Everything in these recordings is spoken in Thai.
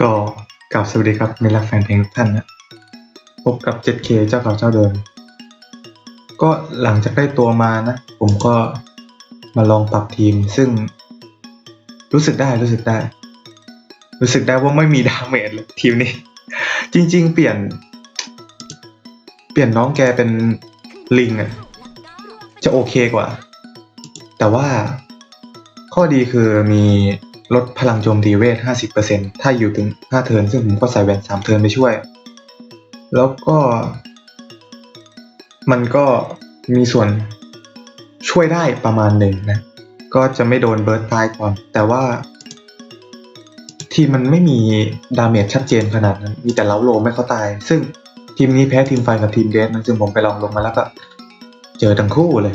ก็กลับสวัสดีครับมิตรรักแฟนเพลงทุกท่านนะพบกับ 7K เจ้าเก่าเจ้าเดิม ก็หลังจากได้ตัวมานะ ผมก็มาลองปรับทีมซึ่ง รู้สึกได้รู้สึกได้ รู้สึกได้ว่าไม่มีดาเมจเลยทีมนี้ จริง ๆ เปลี่ยน เปลี่ยนน้องแกเป็นลิงอะจะโอเคกว่า แต่ว่าข้อดีคือมี ลดพลังโจมตีเวท 50%ถ้าอยู่ถึง 5 เทิร์นซึ่งผมก็ใส่แวน3 เทิร์นไปช่วย แล้วก็ มันก็มีส่วนช่วยได้ประมาณหนึ่งนะ ก็จะไม่โดนเบิร์ตตายก่อน แต่ว่า ทีมมันไม่มีดาเมจชัดเจนขนาดนั้น มีแต่เล้าโลไม่เขาตาย ซึ่งทีมนี้แพ้ทีมไฟกับทีมเดสนะ ซึ่งผมไปลองลงมาแล้วก็ เจอทั้งคู่เลย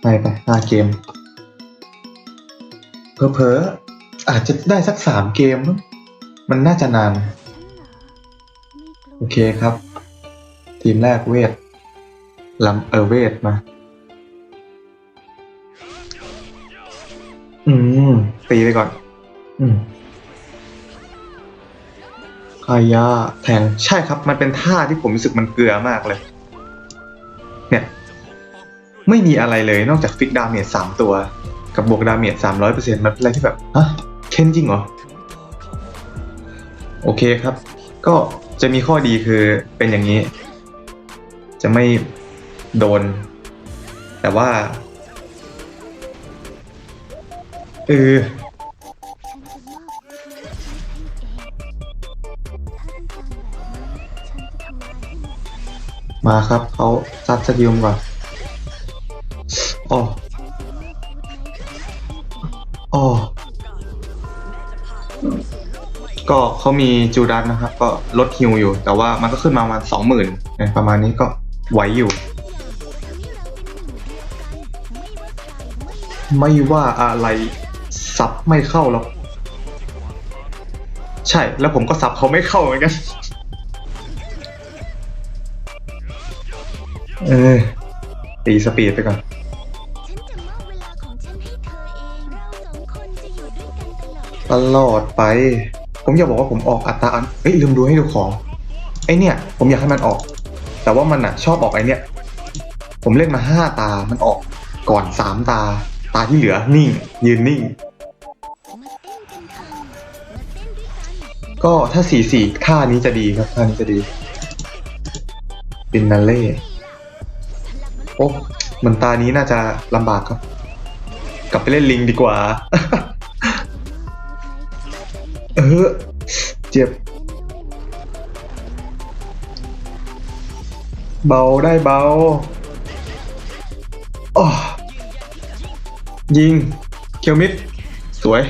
ไปไปห้าเกม เพอๆอาจจะได้สักสามเกมมั้งมันน่าจะนาน โอเคครับ ทีมแรกเวทลำเออเวทมา อืม ตีไปก่อน อืมคายาแทงใช่ครับ มันเป็นท่าที่ผมรู้สึกมันเกลือมากเลย เนี่ย ไม่มีอะไรเลยนอกจากฟิกดาเมจสามตัว กับบวกดาเมจสามร้อยเปอร์เซ็นต์มันเป็นอะไรที่แบบฮะเค้นจริงเหรอ โอเคครับ ก็จะมีข้อดีคือเป็นอย่างนี้ จะไม่โดน แต่ว่าเออมาครับเขาซัดสกิลก่อน เขามีจูดัสนะครับ ก็ลดฮิวอยู่ แต่ว่ามันก็ขึ้นมาประมาณสองหมื่นประมาณนี้ก็ไหวอยู่ ไม่ว่าอะไรซับไม่เข้าหรอกใช่แล้วผมก็ซับเขาไม่เข้าเหมือนกันเออตีสปีดไปก่อนตลอดไป ผมอยากบอกว่าผมออกอัตราอันเอ้ยลืมดูให้ดูของ ไอเนี่ย ผมอยากให้มันออก แต่ว่ามันอะชอบออกไอเนี่ย ผมเล่นมาห้าตา มันออกก่อนสามตา ตาที่เหลือนิ่ง ยืนนิ่ง ก็ถ้าสี่สี่ท่านี้จะดีครับท่านี้จะดีปินนาเล่โอ้เหมือนตานี้น่าจะลำบากครับ กลับไปเล่นลิงดีกว่า เออ เจ็บ เบาได้เบาอ๋อยิง เคียวมิด สวย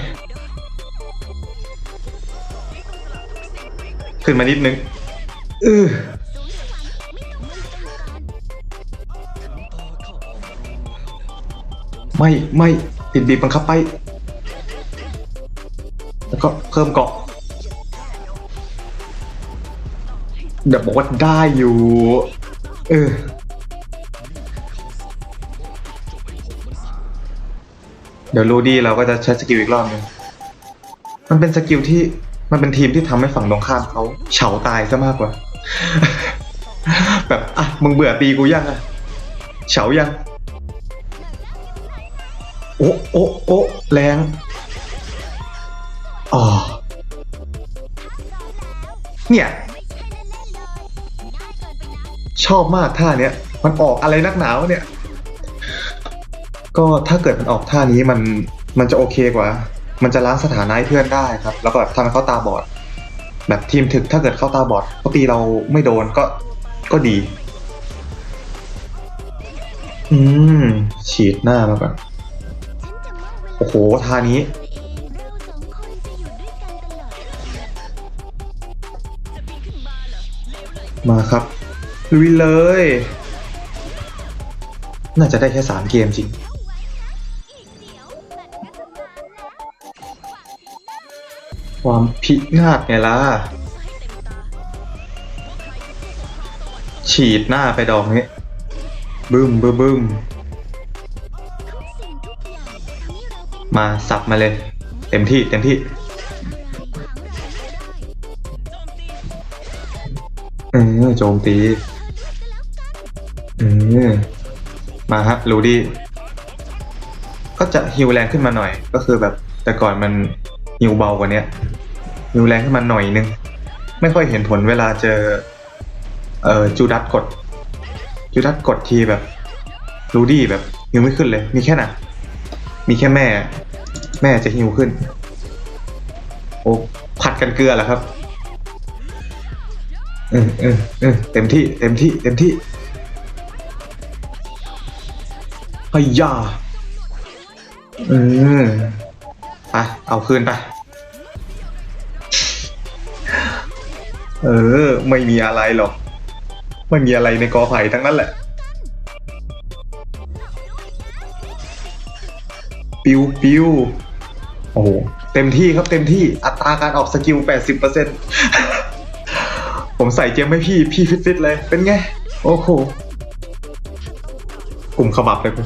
ขึ้นมานิดนึงเออไม่ ไม่ติดบีบบังคับไป ก็เพิ่มเกาะเดี๋ยวบอกว่าได้อยู่ เออเดี๋ยวรูดี้เราก็จะใช้สกิลอีกรอบหนึง มันเป็นสกิลที่มันเป็นทีมที่ทำให้ฝั่งตรงข้ามเขาเฉาตายซะมากกว่า แบบอะมึงเบื่อตีกูยังอะเฉายัง โอ้โอ้โอ้แรง อ๋อเนี่ย ชอบมากท่าเนี้ย มันออกอะไรนักหนาวเนี่ย ก็ถ้าเกิดมันออกท่านี้มันมันจะโอเคกว่า มันจะล้างสถานะเพื่อนได้ครับ แล้วก็แบบทำให้เขาตาบอด แบบทีมถึกถ้าเกิดเข้าตาบอดเขาตีเราไม่โดนก็ก็ดี อืม ฉีดหน้ามาก่อนฉันจะมอบโอ้โหท่านี้ มาครับลุยเลย น่าจะได้แค่สามเกมจริง ความพินาศไงล่ะ ฉีดหน้าไปดอกนี้บึ้มบึ้มบึ้มมาสับมาเลย เต็มที่เต็มที่ เออโจมตีเออมาฮะรูดี้ก็จะฮิวแรงขึ้นมาหน่อย ก็คือแบบแต่ก่อนมันฮิวเบากว่านี้ฮิวแรงขึ้นมาหน่อยนึง ไม่ค่อยเห็นผลเวลาเจอ เอ่อจูดัตกดจูดัตกดทีแบบรูดี้แบบฮิวไม่ขึ้นเลย มีแค่น่ะ มีแค่แม่ แม่จะฮิวขึ้น โอ้ผัดกันเกลือเหรอครับ เออเออเออเต็มที่เต็มที่เต็มที่พยาเออไปเอาคืนไป เออ ไม่มีอะไรหรอก ไม่มีอะไรในกอไผ่ทั้งนั้นแหละ ปิวปิวโอ้โห เต็มที่ครับเต็มที่อัตราการออกสกิล 80% ผมใส่เจมให้พี่ พี่ฟิตๆเลย เป็นไง โอ้โหกลุ่มขมับเลยกู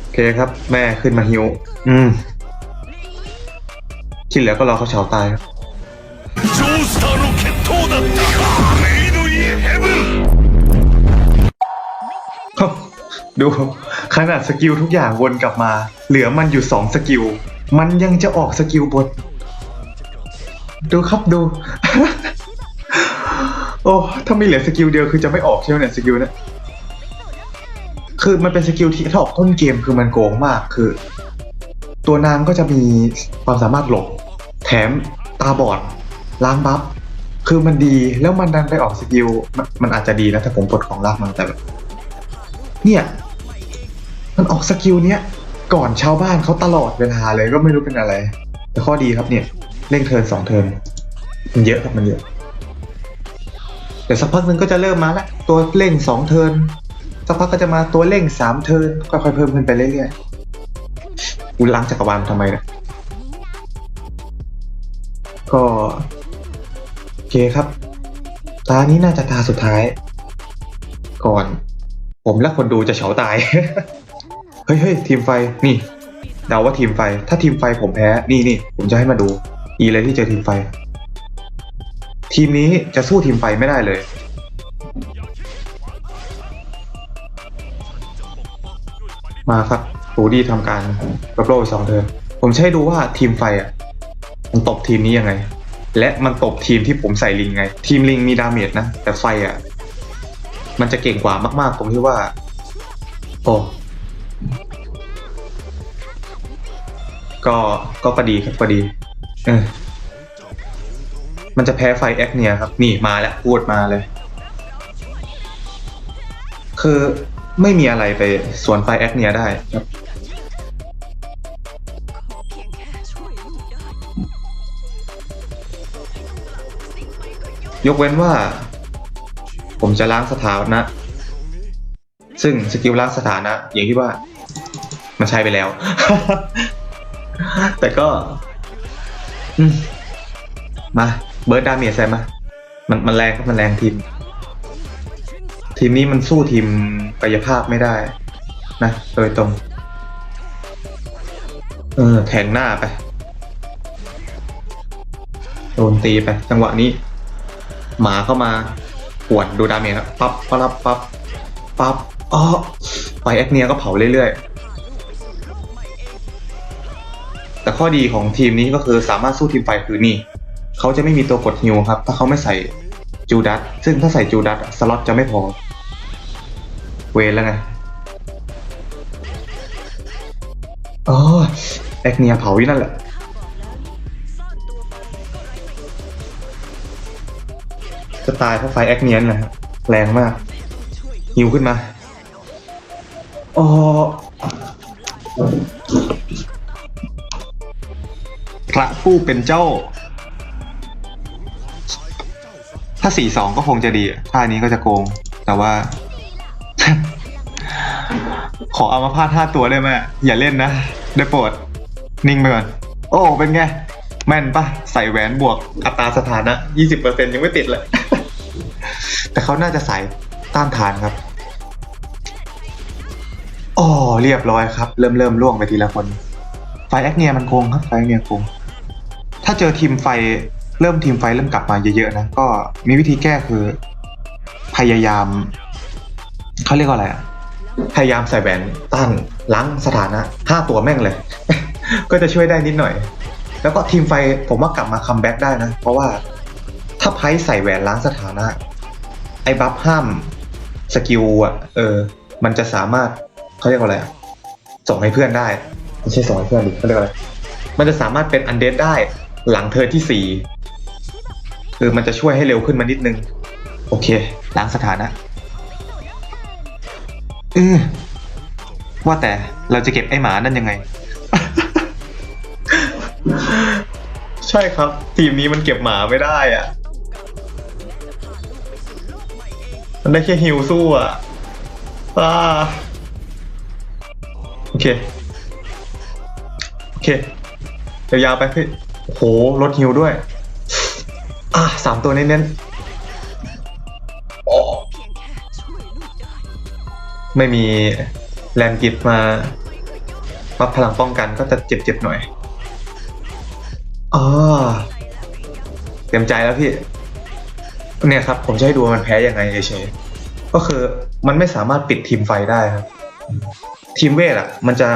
โอเคครับ แม่ขึ้นมาฮิว อืม ที่เหลือก็รอเขาเฉาตายครับดูขนาดสกิลทุกอย่างวนกลับมา เหลือมันอยู่สองสกิล มันยังจะออกสกิลบน ดูครับดู โอ้ถ้ามีเหลือสกิลเดียวคือจะไม่ออกใช่ไหมเนี่ยสกิลเนี่ยคือมันเป็นสกิลที่ถ้าออกต้นเกมคือมันโกงมากคือ ตัวนางก็จะมีความสามารถหลบ แถมตาบอดล้างบัฟคือมันดีแล้วมันดันไปออกสกิลมันมันอาจจะดีนะถ้าผมกดของลากมาแต่แบบเนี่ย มันออกสกิลเนี้ยก่อนชาวบ้านเขาตลอดเวลาเลยก็ไม่รู้เป็นอะไร แต่ข้อดีครับเนี่ย เร่งเทิร์นสองเทิร์นมันเยอะครับมันเยอะเดี๋ยวสักพักหนึ่งก็จะเริ่มมาล้วตัวเร่งสองเทิร์นสักพักก็จะมาตัวเร่งสามเทิร์นค่อยๆเพิ่มขึ้นไปเรื่อยๆกูล้างจักรวาลทำไมเนี่ยก็โอเคครับ ตานี้น่าจะตาสุดท้าย ก่อน ผมและคนดูจะเฉาตาย เฮ้ยเฮ้ยทีมไฟนี่เดาว่าทีมไฟ ถ้าทีมไฟผมแพ้ นี่นี่ผมจะให้มาดู อีเลยที่เจอทีมไฟ ทีมนี้จะสู้ทีมไฟไม่ได้เลย มาครับรูดี้ทำการรับโลไปสองเทิร์นผมให้ดูว่าทีมไฟอะ มันตบทีมนี้ยังไง และมันตบทีมที่ผมใส่ลิงไง ทีมลิงมีดาเมจนะ แต่ไฟอะ มันจะเก่งกว่ามากๆตรงที่ว่า โอ้ก็ก็พอดีครับพอดี เออมันจะแพ้ไฟแอคเนียครับ นี่มาแล้วพูดมาเลย คือไม่มีอะไรไปสวนไฟแอคเนียได้ครับยกเว้นว่า ผมจะล้างสถานะ ซึ่งสกิลล้างสถานะ อย่างที่ว่า มันใช้ไปแล้ว แต่ก็ อืมมาเบิร์ดดาเมจใส่มา มันมันแรงครับมันแรงทีม ทีมนี้มันสู้ทีมกายภาพไม่ได้ นะโดยตรง เออแทงหน้าไปโดนตีไป จังหวะนี้ หมาเข้ามาปวดดูดาเมจครับปั๊บปั๊บปั๊บปั๊บอ๋อไฟแอคเนียก็เผาเรื่อยๆ ต่ข้อดีของทีมนี้ก็คือสามารถสู้ทีมไฟคือนี่เขาจะไม่มีตัวกดฮิวครับ ถ้าเขาไม่ใส่จูดัสซึ่งถ้าใส่จูดัสสล็อตจะไม่พอ เวรแล้วไงอ๋อแอคเนียเผาอยู่นั่นแหละจะตายเพราะไฟแอคเนียนนะแรงมากหิวขึ้นมาอ๋อ พระผู้เป็นเจ้า ถ้าสี่สองก็คงจะดีท่านี้ก็จะโกง แต่ว่า ขอเอามาพาดท่าตัวได้ไหมอย่าเล่นนะ ได้โปรด นิ่งไปก่อน โอ้ เป็นไง แม่นปะใส่แหวนบวกอัตราสถานะ 20%ยังไม่ติดเลย แต่เขาน่าจะใส่ต้านทานครับอ๋อเรียบร้อยครับ เริ่มเริ่มล่วงไปทีละคน ไฟแอคเนียมันโกงครับ ไฟแอคเนียโกง ถ้าเจอทีมไฟเริ่มทีมไฟเริ่มกลับมาเยอะๆนะก็มีวิธีแก้คือ พยายามเขาเรียกว่าอะไรอะพยายามใส่แหวนต้านล้างสถานะห้าตัวแม่งเลย ก็จะช่วยได้นิดหน่อย แล้วก็ทีมไฟผมว่ากลับมาคัมแบ็กได้นะ เพราะว่าถ้าไพ่ใส่แหวนล้างสถานะ ไอ้บัฟห้ามสกิลอะเออ มันจะสามารถเขาเรียกว่าอะไรส่งให้เพื่อนได้ไม่ใช่ส่งให้เพื่อนดิเขาเรียกว่าอะไรมันจะสามารถเป็นอันเดดได้ หลังเธอที่สี่คือมันจะช่วยให้เร็วขึ้นมานิดนึง โอเคล้างสถานะเออว่าแต่เราจะเก็บไอ้หมานั่นยังไง ใช่ครับ ทีมนี้มันเก็บหมาไม่ได้อะ มันได้แค่ฮิวสู้อะอ่าโอเค โอเคยาวๆไปพี่ โอ้โหลดฮิวด้วย อะสามตัวเน้นๆโอ้ไม่มีแรมกิฟมาวัดพลังป้องกันก็จะเจ็บๆหน่อยอ๋อเตรียมใจแล้วพี่ เนี่ยครับ ผมจะให้ดูมันแพ้ยังไงเฉยๆก็คือมันไม่สามารถปิดทีมไฟได้ครับ ทีมเวทอะ มันจะ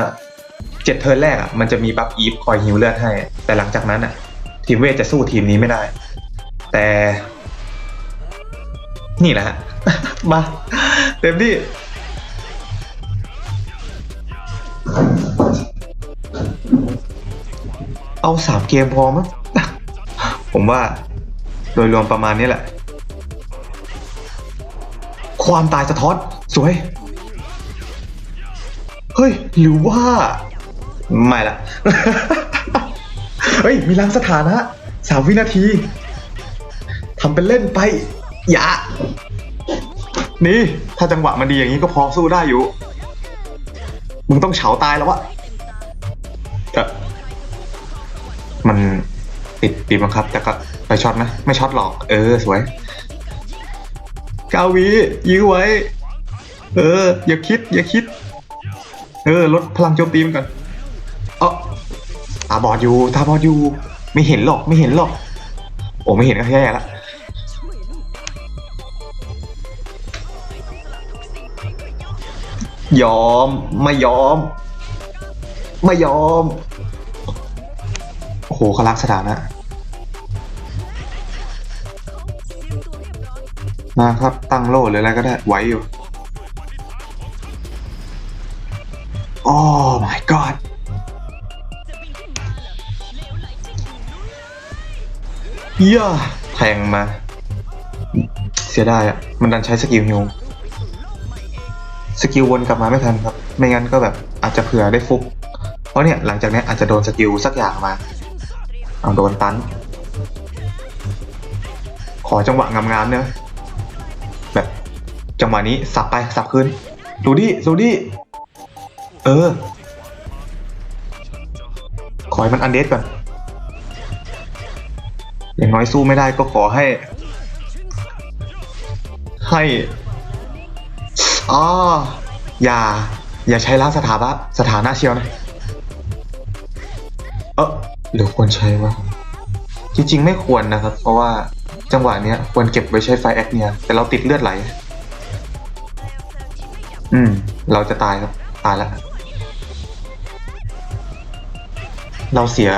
เจ็ดเทิร์นแรกอะมันจะมีบัฟอีฟคอยฮิวเลือดให้ แต่หลังจากนั้นอะ ทีมเวทจะสู้ทีมนี้ไม่ได้ แต่ นี่แหละฮะ มาเต็มที่เอาสามเกมพอมั้งผมว่าโดยรวมประมาณนี้แหละ ความตายสะท้อนสวย เฮ้ย หรือว่า ไม่ละ เฮ้ย มีล้างสถานะสามวินาทีทำเป็นเล่นไป อย่า นี่ ถ้าจังหวะมันดีอย่างนี้ก็พอสู้ได้อยู่ มึงต้องเฉาตายแล้ววะแต่มันติดปีบังคับ แต่ก็ไปช็อตนะ ไม่ช็อตหรอก เออ สวยกาวียื้อไว้ เออ อย่าคิด อย่าคิด เออ ลดพลังโจมตีมันก่อน บอดอยู่ตาบอดอยู่ไม่เห็นหรอกไม่เห็นหรอก โอ้ไม่เห็นก็แย่ละยอมไม่ยอม ไม่ยอม โอ้โหเขารักสถานะ มาครับตั้งโล่หรืออะไรก็ได้ไหวอยู่ โอ้ my god เหี้ยแทงมา เสียดายอะ มันดันใช้สกิลฮิวสกิลวนกลับมาไม่ทันครับ ไม่งั้นก็แบบอาจจะเผื่อได้ฟุก เพราะเนี่ยหลังจากนี้อาจจะโดนสกิลสักอย่างมา เอาโดนตัน ขอจังหวะงามๆเนี่ยแบบจังหวะนี้สับไปสับคืนดูดิดูดิเออ ขอให้มันอันเดสก่อน อย่างน้อยสู้ไม่ได้ก็ขอให้ ให้อ๋ออย่า อย่าใช้ล้างสถานะสถานะเชียวนะ เออหรือควรใช้วะจริงๆไม่ควรนะครับ เพราะว่าจังหวะเนี้ยควรเก็บไว้ใช้ไฟแอคเนียแต่เราติดเลือดไหล อืม เราจะตายครับ ตายแล้วเราเสีย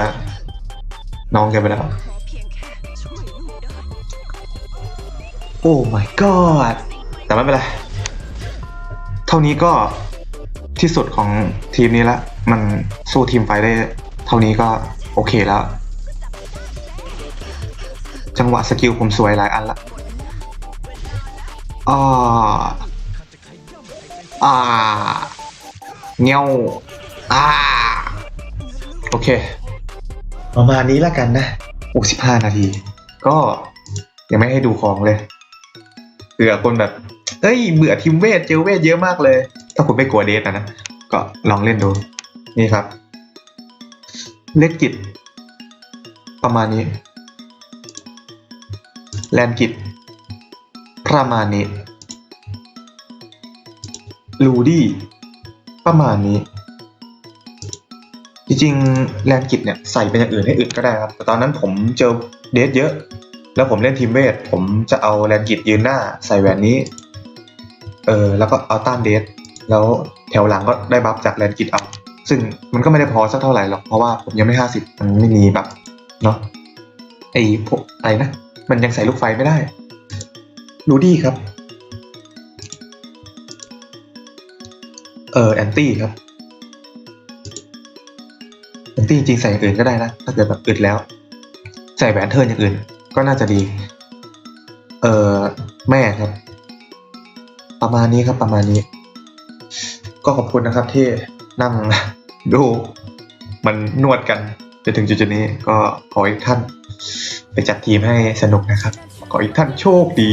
น้องแกไปแล้ว โอ้ my god แต่ไม่เป็นไร เท่านี้ก็ที่สุดของทีมนี้ละ มันสู้ทีมไฟได้ เท่านี้ก็โอเคแล้ว จังหวะสกิลผมสวยหลายอันละอ่าอ่าเงี้ยวอ่าโอเค ประมาณนี้แล้วกันนะโอ้สิบห้านาที ก็ยังไม่ให้ดูของเลยเผื่อคนแบบเอ้ยเบื่อทีมเวทเจอเวทเยอะมากเลย ถ้าคุณไม่กลัวเดทนะนะ ก็ลองเล่นดู นี่ครับ เล็กกิจ ประมาณนี้ แลนกิจ ประมาณนี้ ลูดี้ ประมาณนี้จจริงๆ แลนกิจเนี่ย ใส่เป็นอย่างอื่นให้อึดก็ได้ครับ แต่ตอนนั้นผมเจอเดทเยอะ แล้วผมเล่นทีมเวท ผมจะเอาแลนกิจยืนหน้าใส่แหวนนี้ เออ แล้วก็เอาต้านเดทแล้วแถวหลังก็ได้บัฟจากแลนกิจเอาซึ่งมันก็ไม่ได้พอสักเท่าไหร่หรอก เพราะว่าผมยังไม่ห้าสิบมันไม่มีแบบเนาะไอ้พวกอะไรนะ มันยังใส่ลูกไฟไม่ได้ รูดี้ครับ เออแอนตี้ครับแอนตี้จริงๆใส่อย่างอื่นก็ได้นะ ถ้าเกิดแบบอึดแล้ว ใส่แหวนเทิร์นอย่างอื่น ก็น่าจะดี เออแม่ครับ ประมาณนี้ครับประมาณนี้ ก็ขอบคุณนะครับที่นั่งดูมันนวดกันจนถึงจุดนี้ก็ขออีกท่าน ไปจัดทีมให้สนุกนะครับ ขออีกท่านโชคดี